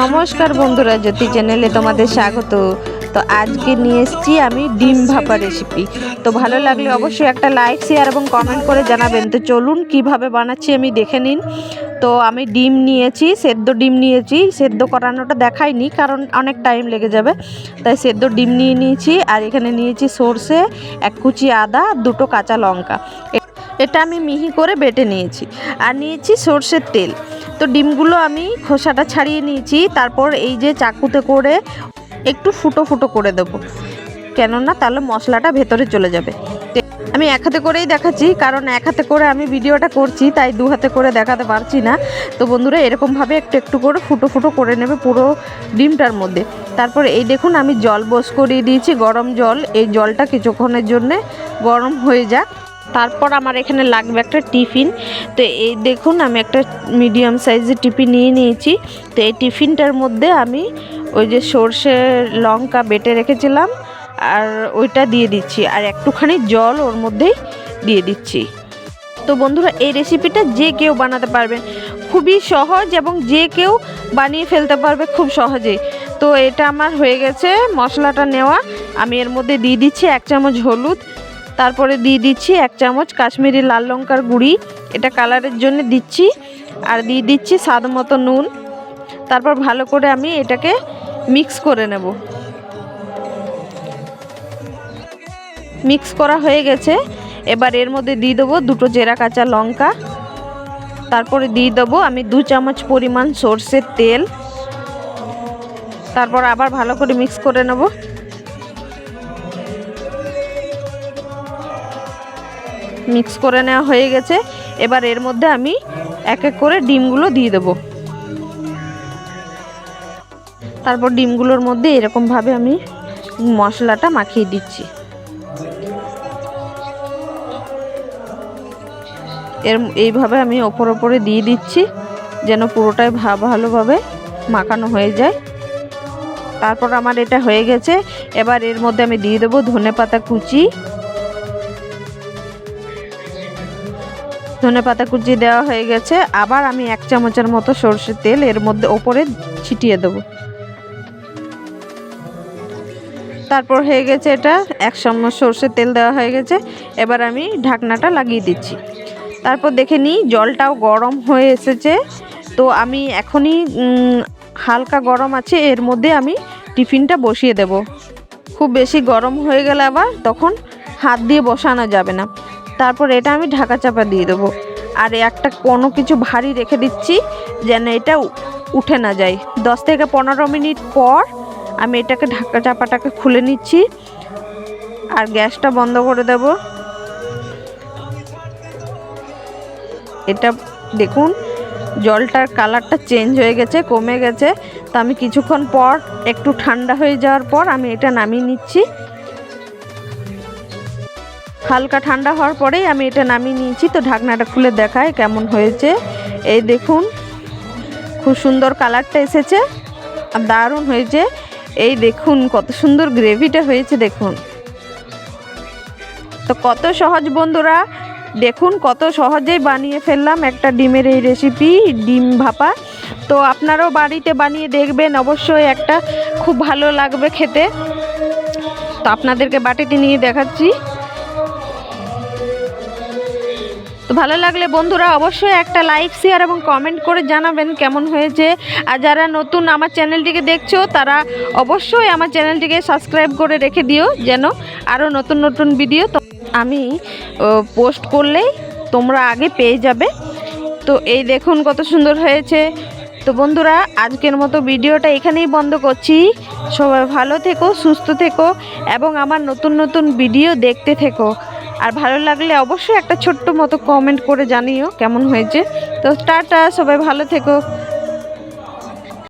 নমস্কার বন্ধুরা, জ্যোতি চ্যানেলে তোমাদের স্বাগত। তো আজকে নিয়ে এসেছি আমি ডিম ভাপা রেসিপি তো ভালো লাগলে অবশ্যই একটা লাইক শেয়ার এবং কমেন্ট করে জানাবেন। তো চলুন কীভাবে বানাচ্ছি আমি দেখে নিন। তো আমি ডিম নিয়েছি, সেদ্ধ ডিম নিয়েছি। সেদ্ধ করানোটা দেখাইনি, কারণ অনেক টাইম লেগে যাবে। তাই সেদ্ধ ডিম নিয়ে নিয়েছি, আর এখানে নিয়েছি সর্ষে, এক কুচি আদা, দুটো কাঁচা লঙ্কা। এটা আমি মিহি করে বেটে নিয়েছি। আর নিয়েছি সর্ষের তেল। তো ডিমগুলো আমি খোসাটা ছাড়িয়ে নিয়েছি। তারপর এই যে চাকুতে করে একটু ফুটো ফুটো করে দেবো। কেননা তাহলে মশলাটা ভেতরে চলে যাবে। আমি এক হাতে করেই দেখাচ্ছি, কারণ এক হাতে করে আমি ভিডিওটা করছি, তাই দু হাতে করে দেখাতে পারছি না। তো বন্ধুরা, এরকমভাবে একটু একটু করে ফুটো ফুটো করে নেবে পুরো ডিমটার মধ্যে। তারপর এই দেখুন, আমি জল বোস করিয়ে দিয়েছি, গরম জল। এই জলটা কিছুক্ষণের জন্যে গরম হয়ে যাক। তারপর আমার এখানে লাগবে একটা টিফিন। তো এই দেখুন, আমি একটা মিডিয়াম সাইজের টিফিন নিয়ে নিয়েছি। তো এই টিফিনটার মধ্যে আমি ওই যে সর্ষে লঙ্কা বেটে রেখেছিলাম আর ওইটা দিয়ে দিচ্ছি। আর একটুখানি জল ওর মধ্যেই দিয়ে দিচ্ছি। তো বন্ধুরা, এই রেসিপিটা যে কেউ বানাতে পারবে। খুবই সহজ এবং যে কেউ বানিয়ে ফেলতে পারবে খুব সহজে তো এটা আমার হয়ে গেছে, মশলাটা নেওয়া। আমি এর মধ্যে দিয়ে দিচ্ছি এক চামচ হলুদ তারপরে দিয়ে দিচ্ছি এক চামচ কাশ্মীরি লাল লঙ্কার গুঁড়ি। এটা কালারের জন্য দিচ্ছি। আর দিয়ে দিচ্ছি স্বাদ মতো নুন। তারপর ভালো করে আমি এটাকে মিক্স করে নেব। মিক্স করা হয়ে গেছে। এবার এর মধ্যে দিয়ে দেবো দুটো জেরা কাঁচা লঙ্কা। তারপরে দিয়ে দেবো আমি দু চামচ পরিমাণ সর্ষের তেল। তারপর আবার ভালো করে মিক্স করে নেব। মিক্স করে নেওয়া হয়ে গেছে। এবার এর মধ্যে আমি এক এক করে ডিমগুলো দিয়ে দেবো। তারপর ডিমগুলোর মধ্যে এরকমভাবে আমি মশলাটা মাখিয়ে দিচ্ছি। এর, এইভাবে আমি ওপর ওপরে দিয়ে দিচ্ছি, যেন পুরোটাই ভালোভাবে মাখানো হয়ে যায়। তারপর আমার এটা হয়ে গেছে। এবার এর মধ্যে আমি দিয়ে দেবো ধনে পাতা কুচি। ধনে পাতা কুচি দেওয়া হয়ে গেছে। আবার আমি এক চামচের মতো সর্ষের তেল এর মধ্যে ওপরে ছিটিয়ে দেবো। তারপর হয়ে গেছে এটা, এক চামচ সর্ষের তেল দেওয়া হয়ে গেছে। এবার আমি ঢাকনাটা লাগিয়ে দিচ্ছি। তারপর দেখে নিই জলটাও গরম হয়ে এসেছে। তো আমি এখনই হালকা গরম আছে, এর মধ্যে আমি টিফিনটা বসিয়ে দেব। খুব বেশি গরম হয়ে গেলে আবার তখন হাত দিয়ে বসানো যাবে না। তারপর এটা আমি ঢাকা চাপা দিয়ে দেবো। আর একটা কোনো কিছু ভারী রেখে দিচ্ছি, যেন এটা উঠে না যায়। দশ থেকে পনেরো মিনিট পর আমি এটাকে ঢাকা চাপাটাকে খুলে নিচ্ছি। আর গ্যাসটা বন্ধ করে দেব। এটা দেখুন, জলটার কালারটা চেঞ্জ হয়ে গেছে, কমে গেছে। তো আমি কিছুক্ষণ পর, একটু ঠান্ডা হয়ে যাওয়ার পর আমি এটা নামিয়ে নিচ্ছি। হালকা ঠান্ডা হওয়ার পরেই আমি এটা নামিয়ে নিয়েছি। তো ঢাকনাটা খুলে দেখায় কেমন হয়েছে। এই দেখুন, খুব সুন্দর কালারটা এসেছে আর দারুণ হয়েছে। এই দেখুন, কত সুন্দর গ্রেভিটা হয়েছে, দেখুন। তো কত সহজ বন্ধুরা, দেখুন কত সহজেই বানিয়ে ফেললাম একটা ডিমের এই রেসিপি ডিম ভাপা। তো আপনারাও বাড়িতে বানিয়ে দেখবেন, অবশ্যই একটা খুব ভালো লাগবে খেতে। তো আপনাদেরকে বাটিতে নিয়ে দেখাচ্ছি। তো ভালো লাগলে বন্ধুরা অবশ্যই একটা লাইক শেয়ার এবং কমেন্ট করে জানাবেন কেমন হয়েছে। আর যারা নতুন আমার চ্যানেলটিকে দেখছ, তারা অবশ্যই আমার চ্যানেলটিকে সাবস্ক্রাইব করে রেখে দিও যেন আরও নতুন নতুন ভিডিও আমি পোস্ট করলেই তোমরা আগে পেয়ে যাবে। তো এই দেখুন কত সুন্দর হয়েছে। তো বন্ধুরা, আজকের মতো ভিডিওটা এখানেই বন্ধ করছি। সবাই ভালো থেকো, সুস্থ থেকো এবং আমার নতুন নতুন ভিডিও দেখতে থেকো। আর ভালো লাগলে অবশ্যই একটা ছোট্ট মতো কমেন্ট করে জানিও কেমন হয়েছে। তো টাটা, সবাই ভালো থেকো।